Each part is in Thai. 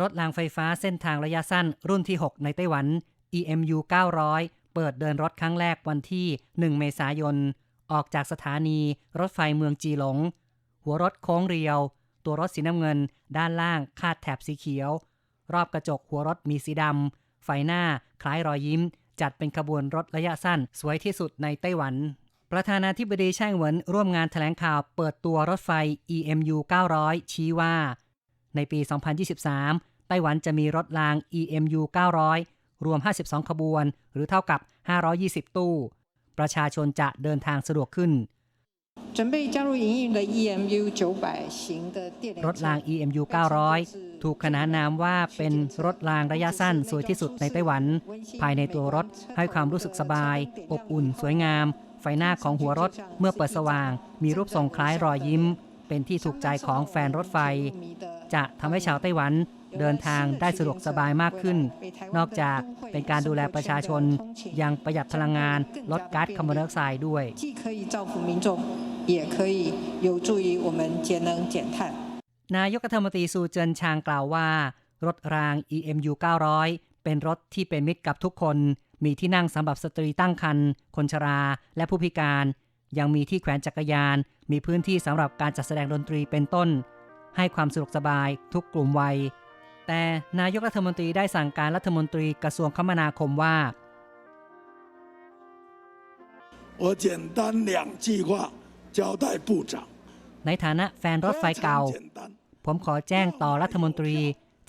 รถรางไฟฟ้าเส้นทางระยะสั้นรุ่นที่ 6 ในไต้หวัน EMU 900 เปิดเดินรถครั้งแรกวันที่ 1 เมษายน ออกจากสถานีรถไฟเมืองจีหลง หัวรถโค้งเรียว ตัวรถสีน้ำเงิน ด้านล่างคาดแถบสีเขียว รอบกระจกหัวรถมีสีดำ ไฟหน้าคล้ายรอยยิ้ม จัดเป็นขบวนรถระยะสั้นสวยที่สุดในไต้หวัน ประธานาธิบดีไช่เหวินร่วมงานแถลงข่าวเปิดตัวรถไฟ EMU 900 ชี้ว่า ในปี 2023 ไต้หวันจะมีรถราง EMU 900 รวม 52 ขบวน หรือเท่ากับ 520 ตู้ ประชาชนจะเดินทางสะดวกขึ้นรถราง EMU 900 ถูกขนานนามว่าเป็นรถรางระยะสั้นสวยที่สุดในไต้หวัน ภายในตัวรถให้ความรู้สึกสบาย อบอุ่น สวยงาม ไฟหน้าของหัวรถเมื่อเปิดสว่าง มีรูปทรงคล้ายรอยยิ้ม เป็นที่ถูกใจของแฟนรถไฟ จะทำให้ชาวไต้หวันเดินทางได้สะดวกสบายมากขึ้น นอกจากเป็นการดูแลประชาชน ยังประหยัดพลังงานลดก๊าซคาร์บอนไดออกไซด์ด้วยนายกรัฐมนตรีซูเจินชางกล่าวว่า รถราง EMU 900 เป็นรถที่เป็นมิตรกับทุกคน มีที่นั่งสำหรับสตรีตั้งครรภ์คนชรา และผู้พิการ ยังมีที่แขวนจักรยาน มีพื้นที่สำหรับการจัดแสดงดนตรีเป็นต้น ให้ความสะดวกสบายทุกกลุ่มวัย แต่นายกรัฐมนตรีได้สั่งการรัฐมนตรีกระทรวงคมนาคมว่า 我简单两句话交代部长。 ในฐานะแฟนรถไฟเก่า 非常简单 ผมขอแจ้งต่อรัฐมนตรี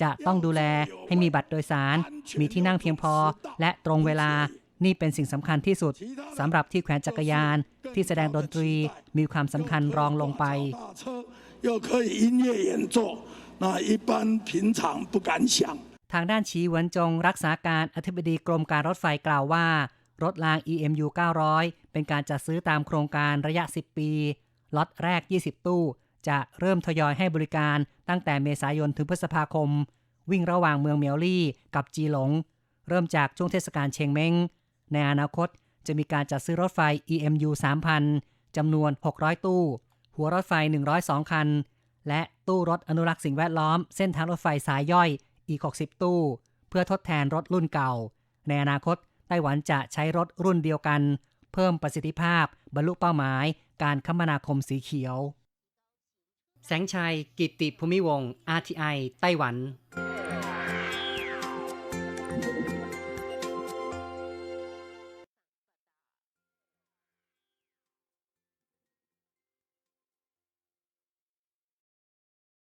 จะต้องดูแลให้มีบัตรโดยสาร มีที่นั่งเพียงพอ และตรงเวลา นี่เป็นสิ่งสำคัญที่สุดสำหรับที่แขวนจักรยาน ที่แสดงดนตรีมีความสำคัญรองลงไปทางด้านชีวันจงรักษาการอธิบดีกรมการรถไฟกล่าวว่า รถราง EMU 900 เป็นการจัดซื้อตามโครงการระยะ 10 ปีล็อตแรก 20 ตู้ จะเริ่มทยอยให้บริการตั้งแต่เมษายนถึงพฤษภาคม วิ่งระหว่างเมืองเมียวลี่กับจีหลง เริ่มจากช่วงเทศกาลเชงเม้ง ในอนาคตจะมีการจัดซื้อรถไฟ EMU 3000 จำนวน 600 ตู้ หัวรถไฟ 102 คัน และตู้รถอนุรักษ์สิ่งแวดล้อม เส้นทางรถไฟสายย่อยอีก 60 ตู้ เพื่อทดแทนรถรุ่นเก่า ในอนาคตไต้หวันจะใช้รถรุ่นเดียวกัน เพิ่มประสิทธิภาพ บรรลุเป้าหมาย การคมนาคมสีเขียว แสงชัย กิตติภูมิวงศ์ RTI ไต้หวัน